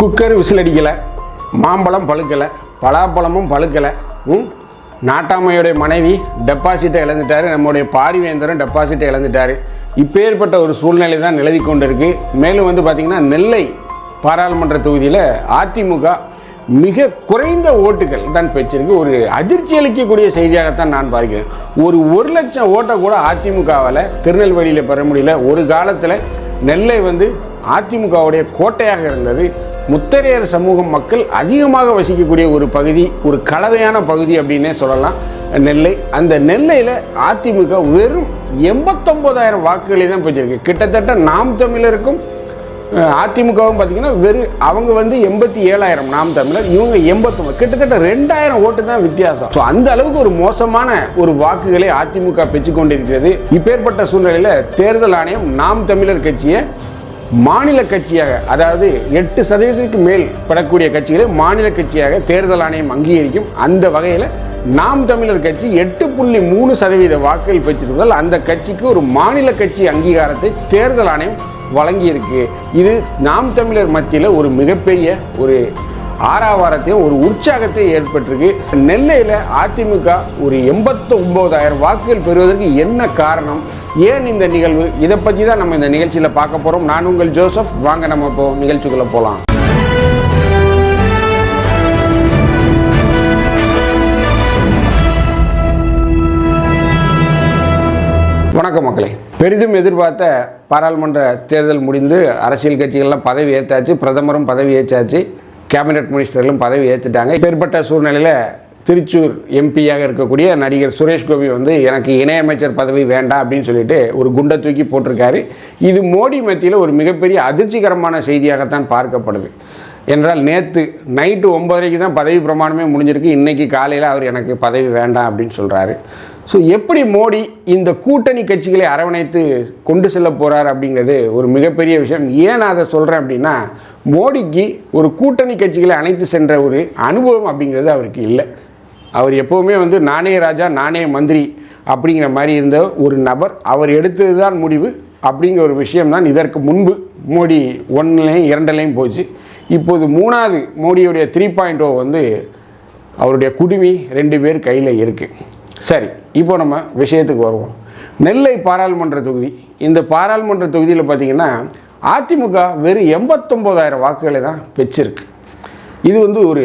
Cooker whistle அடிக்கலை மாம்பழம் பழுக்கலை பலாப்பழமும் பழுக்கலை. ம் நாட்டாமையுடைய மனைவி டெபாசிட்டை இழந்துட்டாரு. நம்முடைய பாரிவேந்தரும் டெபாசிட்டை இழந்துட்டாரு. இப்பேற்பட்ட ஒரு சூழ்நிலை தான் நிலவி கொண்டிருக்கு. மேலும் வந்து பார்த்திங்கன்னா நெல்லை பாராளுமன்ற தொகுதியில் அதிமுக மிக குறைந்த ஓட்டுகள் தான் பெற்றிருக்கு. ஒரு அதிர்ச்சி அளிக்கக்கூடிய செய்தியாகத்தான் நான் பார்க்கிறேன். ஒரு ஒரு லட்சம் ஓட்டை கூட அதிமுகவால் திருநெல்வேலியில் பெற முடியல. ஒரு காலத்தில் நெல்லை வந்து அதிமுகவுடைய கோட்டையாக இருந்தது. முத்தரையர் சமூகம் மக்கள் அதிகமாக வசிக்கக்கூடிய ஒரு பகுதி ஒரு கலவையான பகுதி அப்படின்னே சொல்லலாம். நெல்லை அந்த நெல்லையில் அதிமுக வெறும் எண்பத்தொம்போதாயிரம் வாக்குகளை தான் பெற்றிருக்கு. கிட்டத்தட்ட நாம் தமிழருக்கும் அதிமுகவும் பார்த்தீங்கன்னா வெறும் அவங்க வந்து எண்பத்தி ஏழாயிரம் நாம் தமிழர் இவங்க எண்பத்தொம்பது கிட்டத்தட்ட ரெண்டாயிரம் ஓட்டு தான் வித்தியாசம். ஸோ அந்த அளவுக்கு ஒரு மோசமான ஒரு வாக்குகளை அதிமுக பெற்று கொண்டிருக்கிறது. இப்பேற்பட்ட சூழ்நிலையில் தேர்தல் ஆணையம் நாம் தமிழர் கட்சியை மாநில கட்சியாக அதாவது எட்டு சதவீதத்துக்கு மேல் பெறக்கூடிய கட்சிகளை மாநில கட்சியாக தேர்தல் ஆணையம் அங்கீகரிக்கும். அந்த வகையில் நாம் தமிழர் கட்சி எட்டு புள்ளி மூணு சதவீத வாக்குகள் பெற்றிருந்தால் அந்த கட்சிக்கு ஒரு மாநில கட்சி அங்கீகாரத்தை தேர்தல் ஆணையம் வழங்கியிருக்கு. இது நாம் தமிழர் மத்தியில் ஒரு மிகப்பெரிய ஒரு ஆறாவாரத்தையும் ஒரு உற்சாகத்தை ஏற்பட்டிருக்கு. நெல்லையில் அதிமுக ஒரு எண்பத்தி ஒன்பதாயிரம் வாக்குகள் பெறுவதற்கு என்ன காரணம்? ஏன் இந்த நிகழ்வு? இதை பற்றி தான் நம்ம இந்த நிகழ்ச்சியில் பார்க்க போகிறோம் நான் உங்கள் ஜோசப். வாங்க நம்ம இப்போ நிகழ்ச்சிக்குள்ளே போகலாம் வணக்கம் மக்களே. பெரிதும் எதிர்பார்த்த பாராளுமன்ற தேர்தல் முடிந்து அரசியல் கட்சிகள்லாம் பதவி ஏற்றாச்சு பிரதமரும் பதவி ஏற்றாச்சு கேபினெட் மினிஸ்டர்களும் பதவி ஏற்றுட்டாங்க இப்பேற்பட்ட சூழ்நிலையில் திருச்சூர் எம்பியாக இருக்கக்கூடிய நடிகர் சுரேஷ் கோபி வந்து எனக்கு இணையமைச்சர் பதவி வேண்டாம் அப்படின்னு சொல்லிட்டு ஒரு குண்டை தூக்கி போட்டிருக்காரு. இது மோடி மத்தியில் ஒரு மிகப்பெரிய அதிர்ச்சிகரமான செய்தியாகத்தான் பார்க்கப்படுது. என்றால் நேற்று நைட்டு ஒம்பதரைக்கு தான் பதவி பிரமாணமே முடிஞ்சிருக்கு. இன்றைக்கி காலையில் அவர் எனக்கு பதவி வேண்டாம் அப்படின்னு சொல்கிறாரு ஸோ எப்படி மோடி இந்த கூட்டணி கட்சிகளை அரவணைத்து கொண்டு செல்ல போகிறார் அப்படிங்கிறது ஒரு மிகப்பெரிய விஷயம். ஏன் நான் அதை சொல்கிறேன் அப்படின்னா மோடிக்கு ஒரு கூட்டணி கட்சிகளை அணைத்து சென்ற ஒரு அனுபவம் அப்படிங்கிறது அவருக்கு இல்லை. அவர் எப்போவுமே வந்து நானே ராஜா நானே மந்திரி அப்படிங்கிற மாதிரி இருந்த ஒரு நபர். அவர் எடுத்தது தான் முடிவு. அப்படிங்கிற ஒரு விஷயம்தான் இதற்கு முன்பு. மோடி ஒன்றுலையும் இரண்டுலையும் போச்சு. இப்போது மூணாவது மோடியுடைய த்ரீ பாயிண்ட் ஓ வந்து அவருடைய குடுமி ரெண்டு பேர் கையில் இருக்குது சரி இப்போ நம்ம விஷயத்துக்கு வருவோம். நெல்லை பாராளுமன்ற தொகுதி. இந்த பாராளுமன்ற தொகுதியில் பார்த்தீங்கன்னா அதிமுக வெறும் எண்பத்தொம்போதாயிரம் வாக்குகளை தான் பெற்றிருக்கு. இது வந்து ஒரு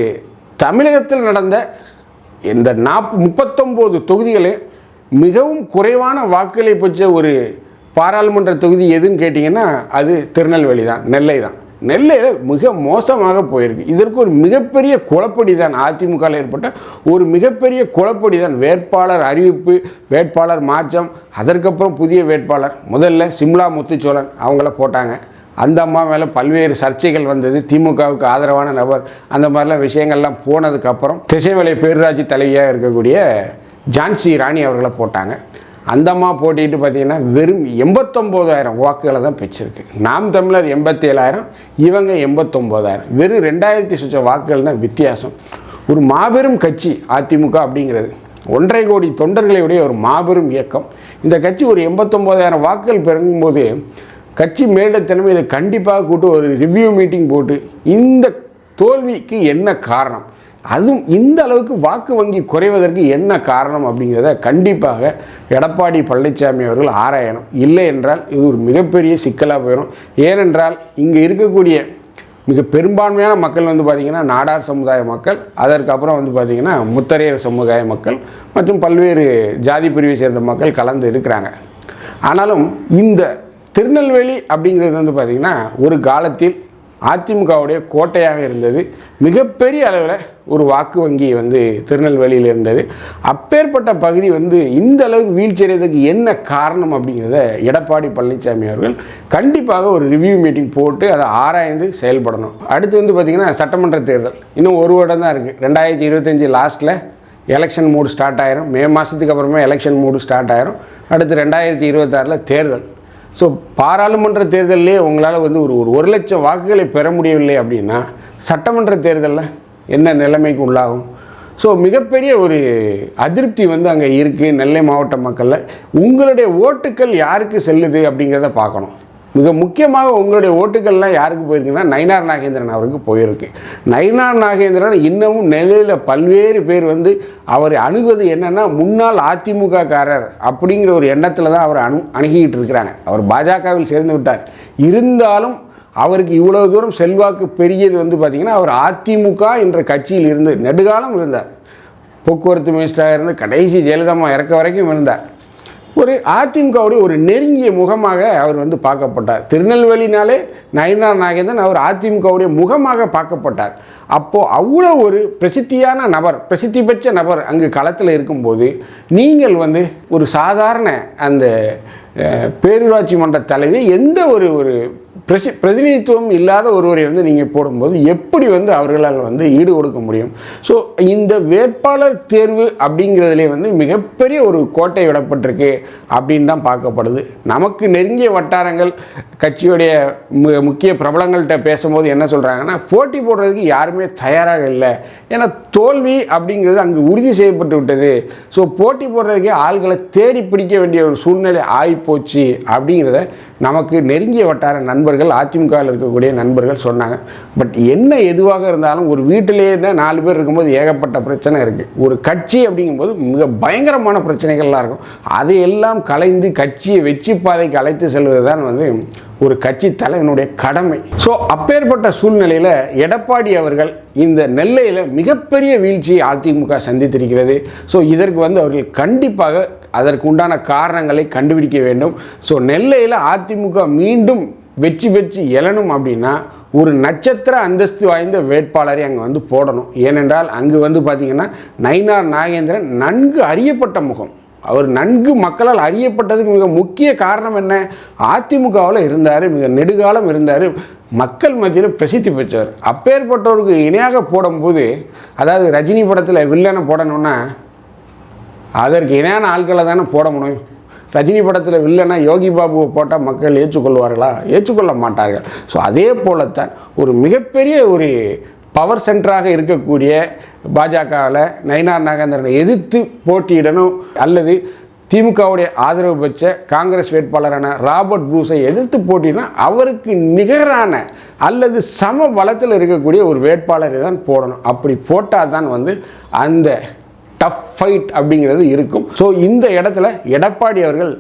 தமிழகத்தில் நடந்த இந்த நாப் முப்பத்தொம்போது தொகுதிகளில் மிகவும் குறைவான வாக்குகளை பெற்ற ஒரு பாராளுமன்ற தொகுதி எதுன்னு கேட்டிங்கன்னா அது திருநெல்வேலி தான் நெல்லை தான். நெல்லையில் மிக மோசமாக போயிருக்கு. இதற்கு ஒரு மிகப்பெரிய குழப்படி தான் அதிமுகவில் ஏற்பட்ட ஒரு மிகப்பெரிய குழப்படி தான். வேட்பாளர் அறிவிப்பு வேட்பாளர் மாற்றம் அதற்கப்புறம் புதிய வேட்பாளர் முதல்ல சிம்லா முத்துச்சோழன் அவங்கள போட்டாங்க. அந்த அம்மா மேலே பல்வேறு சர்ச்சைகள் வந்தது. திமுகவுக்கு ஆதரவான நபர். அந்த மாதிரிலாம் விஷயங்கள்லாம் போனதுக்கப்புறம் திசைமலை பேரூராட்சி தலைவியாக இருக்கக்கூடிய ஜான்சி ராணி அவர்களை போட்டாங்க. அந்த அம்மா போட்டிட்டு பார்த்தீங்கன்னா வெறும் எண்பத்தொம்போதாயிரம் வாக்குகளை தான் பெற்றிருக்கு. நாம் தமிழர் எண்பத்தி ஏழாயிரம் இவங்க எண்பத்தொம்போதாயிரம். வெறும் ரெண்டாயிரத்தி சுற்ற வாக்குகள் தான் வித்தியாசம். ஒரு மாபெரும் கட்சி அதிமுக அப்படிங்கிறது. ஒன்றரை கோடி தொண்டர்களுடைய ஒரு மாபெரும் இயக்கம். இந்த கட்சி ஒரு எண்பத்தொம்போதாயிரம் வாக்குகள் பெருங்கும்போது கட்சி மேலிடத்தினமே இதை கண்டிப்பாக கூட்டு ஒரு ரிவ்யூ மீட்டிங் போட்டு இந்த தோல்விக்கு என்ன காரணம்? அதுவும் இந்த அளவுக்கு வாக்கு வங்கி குறைவதற்கு என்ன காரணம் அப்படிங்கிறத கண்டிப்பாக எடப்பாடி பழனிசாமி அவர்கள் ஆராயணும். இல்லை என்றால் இது ஒரு மிகப்பெரிய சிக்கலாக போயிடும். ஏனென்றால் இங்கே இருக்கக்கூடிய மிக பெரும்பான்மையான மக்கள் வந்து பார்த்திங்கன்னா நாடார் சமுதாய மக்கள் அதற்கப்புறம் வந்து பார்த்திங்கன்னா முத்தரையர் சமுதாய மக்கள் மற்றும் பல்வேறு ஜாதி பிரிவை சேர்ந்த மக்கள் கலந்து இருக்கிறாங்க. ஆனாலும் இந்த திருநெல்வேலி அப்படிங்கிறது வந்து பார்த்திங்கன்னா ஒரு காலத்தில் அதிமுகவுடைய கோட்டையாக இருந்தது. மிகப்பெரிய அளவில் ஒரு வாக்கு வங்கி வந்து திருநெல்வேலியில் இருந்தது. அப்பேற்பட்ட பகுதி வந்து இந்த அளவுக்கு வீழ்ச்சியடைறதுக்கு என்ன காரணம் அப்படிங்கிறத எடப்பாடி பழனிசாமி அவர்கள் கண்டிப்பாக ஒரு ரிவ்யூ மீட்டிங் போட்டு அதை ஆராய்ந்து செயல்படணும். அடுத்து வந்து பார்த்திங்கன்னா சட்டமன்ற தேர்தல். இன்னும் ஒரு வருடம் தான் இருக்குது ரெண்டாயிரத்தி இருபத்தஞ்சி லாஸ்ட்டில் எலெக்ஷன் மூடு ஸ்டார்ட் ஆயிரும். மே மாதத்துக்கு அப்புறமா எலெக்ஷன் மூடு ஸ்டார்ட் ஆயிரும். அடுத்து ரெண்டாயிரத்தி இருபத்தாறில் தேர்தல். ஸோ பாராளுமன்ற தேர்தலிலே உங்களால் வந்து ஒரு ஒரு ஒரு லட்சம் வாக்குகளை பெற முடியவில்லை அப்படின்னா சட்டமன்ற தேர்தலில் என்ன நிலைமைக்கு உள்ளாகும்? ஸோ மிகப்பெரிய ஒரு அதிருப்தி வந்து அங்கே இருக்குது நெல்லை மாவட்ட மக்களில். உங்களுடைய ஓட்டுக்கள் யாருக்கு செல்லுது அப்படிங்கிறத பார்க்கணும். மிக முக்கியமாக உங்களுடைய ஓட்டுகள்லாம் யாருக்கு போயிருக்குன்னா நயினார் நாகேந்திரன் அவருக்கு போயிருக்கு. நயினார் நாகேந்திரன் இன்னமும் நெல்லையில் பல்வேறு பேர் வந்து அவரை அணுகுவது என்னன்னா முன்னாள் அதிமுககாரர் அப்படிங்கிற ஒரு எண்ணத்தில் தான் அவர் அணு அணுகிக்கிட்டு இருக்கிறாங்க. அவர் பாஜகவில் சேர்ந்து விட்டார். இருந்தாலும் அவருக்கு இவ்வளவு தூரம் செல்வாக்கு பெரியது வந்து பார்த்திங்கன்னா அவர் அதிமுக என்ற கட்சியில் இருந்து நெடுகாலம் இருந்தார். போக்குவரத்து மினிஸ்டராக இருந்து கடைசி ஜெயலலிதா இறக்க வரைக்கும் இருந்தார். ஒரு அதிமுகவுடைய ஒரு நெருங்கிய முகமாக அவர் வந்து பார்க்கப்பட்டார். திருநெல்வேலினாலே நயனார் நாகேந்திரன் அவர் அதிமுகவுடைய முகமாக பார்க்கப்பட்டார். அப்போது அவ்வளோ ஒரு பிரசித்தியான நபர் பிரசித்தி பெற்ற நபர் அங்கு களத்தில் இருக்கும்போது நீங்கள் வந்து ஒரு சாதாரண அந்த பேரூராட்சி மன்ற தலைவி எந்த ஒரு ஒரு பிரசி பிரதிநிதித்துவம் இல்லாத ஒருவரை வந்து நீங்கள் போடும்போது எப்படி வந்து அவர்களால் வந்து ஈடு கொடுக்க முடியும்? ஸோ இந்த வேட்பாளர் தேர்வு அப்படிங்கிறதுலே வந்து மிகப்பெரிய ஒரு கோட்டை விடப்பட்டிருக்கு அப்படின்னு தான் பார்க்கப்படுது. நமக்கு நெருங்கிய வட்டாரங்கள் கட்சியுடைய மு- முக்கிய பிரபலங்கள்கிட்ட பேசும்போது என்ன சொல்கிறாங்கன்னா போட்டி போடுறதுக்கு யாருமே தயாராக இல்லை. ஏன்னா தோல்வி அப்படிங்கிறது அங்கு உறுதி செய்யப்பட்டு விட்டது. ஸோ போட்டி போடுறதுக்கே ஆள்களை தேடி பிடிக்க வேண்டிய ஒரு சூழ்நிலை ஆகிப்போச்சு அப்படிங்கிறத நமக்கு நெருங்கிய வட்டார நண்பர்கள் அதிமுகவில் இருக்கக்கூடிய நண்பர்கள் சொன்னாங்க. பட் என்ன எதுவாக இருந்தாலும் ஒரு வீட்டிலேயே தான் நாலு பேர் இருக்கும்போது ஏகப்பட்ட பிரச்சனை இருக்குது ஒரு கட்சி அப்படிங்கும்போது மிக பயங்கரமான பிரச்சனைகள்லாம் இருக்கும். அதையெல்லாம் கலைந்து கட்சியை வெற்றி பாதைக்கு அழைத்து செல்வது தான் வந்து ஒரு கட்சி தலைவனுடைய கடமை. ஸோ அப்பேற்பட்ட சூழ்நிலையில் எடப்பாடி அவர்கள் இந்த நெல்லையில் மிகப்பெரிய வீழ்ச்சியை அதிமுக சந்தித்திருக்கிறது. ஸோ இதற்கு வந்து அவர்கள் கண்டிப்பாக அதற்கு உண்டான காரணங்களை கண்டுபிடிக்க வேண்டும். ஸோ நெல்லையில் அதிமுக மீண்டும் வெற்றி பெற்று எழணும் அப்படின்னா ஒரு நட்சத்திர அந்தஸ்து வாய்ந்த வேட்பாளரை அங்கே வந்து போடணும். ஏனென்றால் அங்கு வந்து பார்த்திங்கன்னா நயினார் நாகேந்திரன் நன்கு அறியப்பட்ட முகம். அவர் நன்கு மக்களால் அறியப்பட்டதுக்கு மிக முக்கிய காரணம் என்ன? அதிமுகவில் இருந்தார் மிக நெடுகாலம் இருந்தார் மக்கள் மத்தியில் பிரசித்தி பெற்றவர். அப்பேற்பட்டவருக்கு இணையாக போடும்போது அதாவது ரஜினி படத்தில் வில்லனை போடணும்னா அதற்கு இணையான ஆட்களை தானே போட முடியும்? ரஜினி படத்தில் வில்லனா யோகி பாபுவை போட்டால் மக்கள் ஏற்றுக்கொள்வார்களா? ஏற்றுக்கொள்ள மாட்டார்கள் ஸோ அதே போலத்தான் ஒரு மிகப்பெரிய ஒரு பவர் சென்டராக இருக்கக்கூடிய பாஜகவில் நயினார் நாகேந்திரனை எதிர்த்து போட்டியிடணும் அல்லது திமுகவுடைய ஆதரவு பெற்ற காங்கிரஸ் வேட்பாளரான ராபர்ட் ப்ரூஸை எதிர்த்து போட்டினா அவருக்கு நிகரான அல்லது சம பலத்தில் இருக்கக்கூடிய ஒரு வேட்பாளரை தான் போடணும். அப்படி போட்டால் தான் வந்து அந்த டஃப் ஃபைட் அப்படிங்கிறது இருக்கும். ஸோ இந்த இடத்துல எடப்பாடி அவர்கள்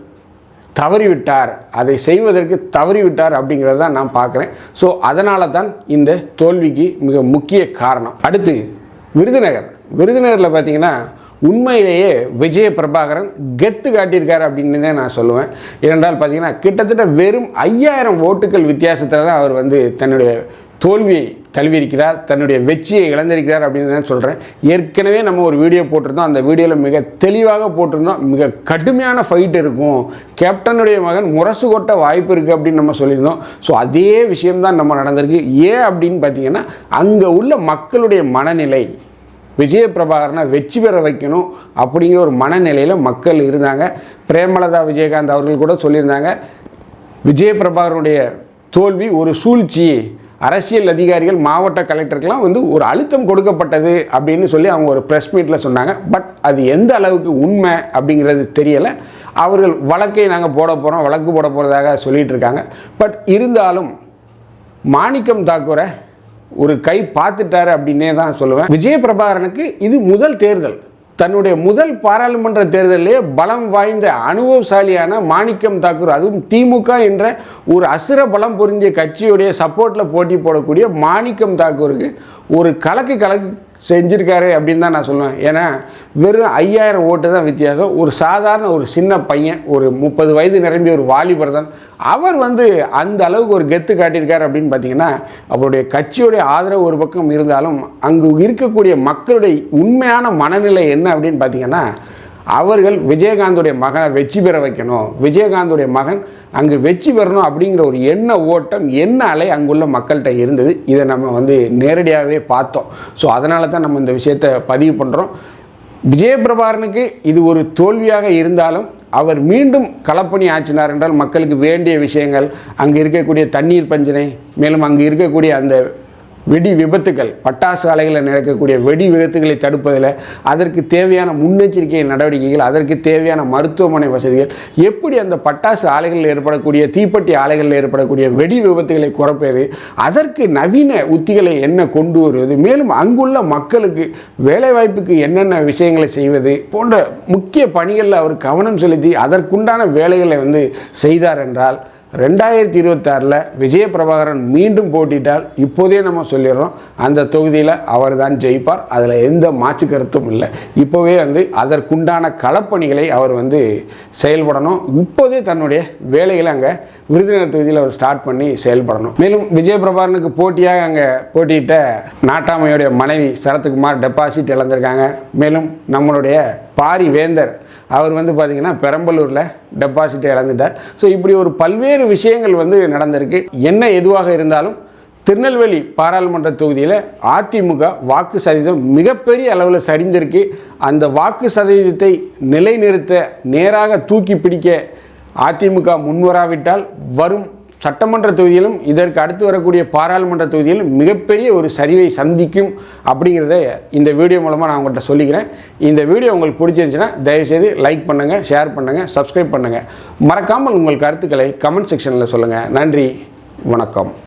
தவறிவிட்டார். அதை செய்வதற்கு தவறிவிட்டார் அப்படிங்கிறத தான் நான் பார்க்குறேன். ஸோ அதனால தான் இந்த தோல்விக்கு மிக முக்கிய காரணம். அடுத்து விருதுநகர். விருதுநகரில் பார்த்தீங்கன்னா உண்மையிலேயே விஜய பிரபாகரன் கெத்து காட்டியிருக்காரு அப்படின்னு தான் நான் சொல்லுவேன். ஏனென்றால் பார்த்தீங்கன்னா கிட்டத்தட்ட வெறும் ஐயாயிரம் ஓட்டுகள் வித்தியாசத்தில் தான் அவர் வந்து தன்னுடைய தோல்வியை தழுவியிருக்கிறார் தன்னுடைய வெற்றியை இழந்திருக்கிறார் அப்படின்னு தான் சொல்கிறேன் ஏற்கனவே நம்ம ஒரு வீடியோ போட்டிருந்தோம். அந்த வீடியோவில் மிக தெளிவாக போட்டிருந்தோம். மிக கடுமையான ஃபைட் இருக்கும். கேப்டனுடைய மகன் முரசு கொட்ட வாய்ப்பு இருக்குது அப்படின்னு நம்ம சொல்லியிருந்தோம். ஸோ அதே விஷயம்தான் நம்ம நடந்திருக்கு. ஏன் அப்படின்னு பார்த்தீங்கன்னா அங்கே உள்ள மக்களுடைய மனநிலை விஜய பிரபாகரனை வெற்றி பெற வைக்கணும் அப்படிங்கிற ஒரு மனநிலையில் மக்கள் இருந்தாங்க. பிரேமலதா விஜயகாந்த் அவர்கள் கூட சொல்லியிருந்தாங்க. விஜய பிரபாகரனுடைய தோல்வி ஒரு சூழ்ச்சி அரசியல் அதிகாரிகள் மாவட்ட கலெக்டருக்கெல்லாம் வந்து ஒரு அழுத்தம் கொடுக்கப்பட்டது அப்படின்னு சொல்லி அவங்க ஒரு ப்ரெஸ் மீட்டில் சொன்னாங்க. பட் அது எந்த அளவுக்கு உண்மை அப்படிங்கிறது தெரியலை. அவர்கள் வழக்கை நாங்கள் போட போகிறோம் வழக்கு போட போகிறதாக சொல்லிட்டு இருக்காங்க. பட் இருந்தாலும் மாணிக்கம் தாக்கூரை ஒரு கை பார்த்துட்டாரு அப்படின்னே தான் சொல்லுவேன். விஜய பிரபாகரனுக்கு இது முதல் தேர்தல். தன்னுடைய முதல் பாராளுமன்ற தேர்தலிலே பலம் வாய்ந்த அனுபவசாலியான மாணிக்கம் தாக்கூர் அதுவும் திமுக என்ற ஒரு அசுர பலம் பொருந்திய கட்சியுடைய சப்போர்ட்டில் போட்டி போடக்கூடிய மாணிக்கம் தாக்கூருக்கு ஒரு கலக்கு கலக்கு செஞ்சுருக்காரு அப்படின்னு தான் நான் சொல்லுவேன். ஏன்னா வெறும் ஐயாயிரம் ஓட்டு தான் வித்தியாசம். ஒரு சாதாரண ஒரு சின்ன பையன் ஒரு முப்பது வயது நிரம்பிய ஒரு வாலிபர் தான். அவர் வந்து அந்த அளவுக்கு ஒரு கெத்து காட்டியிருக்காரு அப்படின்னு பார்த்தீங்கன்னா அவருடைய கட்சியுடைய ஆதரவு ஒரு பக்கம் இருந்தாலும் அங்கு இருக்கக்கூடிய மக்களுடைய உண்மையான மனநிலை என்ன அப்படின்னு பார்த்தீங்கன்னா அவர்கள் விஜயகாந்துடைய மகனை வெற்றி பெற வைக்கணும். விஜயகாந்துடைய மகன் அங்கு வெற்றி பெறணும் அப்படிங்கிற ஒரு எண்ண ஓட்டம் என்ன அலை அங்குள்ள மக்கள்கிட்ட இருந்தது. இதை நம்ம வந்து நேரடியாகவே பார்த்தோம். ஸோ அதனால தான் நம்ம இந்த விஷயத்தை பதிவு பண்ணுறோம் விஜயபிரபாரனுக்கு இது ஒரு தோல்வியாக இருந்தாலும் அவர் மீண்டும் களப்பணி ஆற்றினார் என்றால் மக்களுக்கு வேண்டிய விஷயங்கள் அங்கே இருக்கக்கூடிய தண்ணீர் பஞ்சனை மேலும் அங்கே இருக்கக்கூடிய அந்த வெடி விபத்துகள் பட்டாசு ஆலைகளில் நடக்கக்கூடிய வெடி விபத்துகளை தடுப்பதில் அதற்கு தேவையான முன்னெச்சரிக்கை நடவடிக்கைகள் அதற்கு தேவையான மருத்துவமனை வசதிகள் எப்படி அந்த பட்டாசு ஆலைகளில் ஏற்படக்கூடிய தீப்பெட்டி ஆலைகளில் ஏற்படக்கூடிய வெடி விபத்துகளை குறைப்பது அதற்கு நவீன உத்திகளை என்ன கொண்டு வருவது மேலும் அங்குள்ள மக்களுக்கு வேலைவாய்ப்புக்கு என்னென்ன விஷயங்களை செய்வது போன்ற முக்கிய பணிகளில் அவர் கவனம் செலுத்தி அதற்குண்டான வேலைகளை வந்து செய்தார் என்றால் ரெண்டாயிரத்தி இருபத்தாறில் விஜய பிரபாகரன் மீண்டும் போட்டிட்டால் இப்போதே நம்ம சொல்லிடுறோம். அந்த தொகுதியில் அவர் தான் ஜெயிப்பார். அதில் எந்த மாற்று கருத்தும் இல்லை. இப்போவே வந்து அதற்குண்டான களப்பணிகளை அவர் வந்து செயல்படணும். இப்போதே தன்னுடைய வேலைகளை அங்கே விருதுநகர் தொகுதியில் அவர் ஸ்டார்ட் பண்ணி செயல்படணும். மேலும் விஜய பிரபாகரனுக்கு போட்டியாக அங்கே போட்டியிட்ட நாட்டாமையுடைய மனைவி சரத்குமார் டெபாசிட் இழந்திருக்காங்க. மேலும் நம்மளுடைய பாரி வேந்தர் அவர் வந்து பார்த்திங்கன்னா பெரம்பலூரில் டெபாசிட்டை இழந்துட்டார். ஸோ இப்படி ஒரு பல்வேறு விஷயங்கள் வந்து நடந்திருக்கு. என்ன எதுவாக இருந்தாலும் திருநெல்வேலி பாராளுமன்ற தொகுதியில் அதிமுக வாக்கு சதவீதம் மிகப்பெரிய அளவில் சரிந்திருக்கு. அந்த வாக்கு சதவீதத்தை நிலைநிறுத்த நேராக தூக்கி பிடிக்க அதிமுக முன்வராவிட்டால் வரும் சட்டமன்ற தொகுதியிலும் இதற்கு அடுத்து வரக்கூடிய பாராளுமன்ற தொகுதியிலும் மிகப்பெரிய ஒரு சரிவை சந்திக்கும் அப்படிங்கிறத இந்த வீடியோ மூலமாக நான் உங்கள்கிட்ட சொல்லிக்கிறேன். இந்த வீடியோ உங்களுக்கு பிடிச்சிருந்துச்சுன்னா தயவுசெய்து லைக் பண்ணுங்கள் ஷேர் பண்ணுங்கள் சப்ஸ்கிரைப் பண்ணுங்கள் மறக்காமல் உங்கள் கருத்துக்களை கமெண்ட் செக்ஷனில் சொல்லுங்கள் நன்றி வணக்கம்.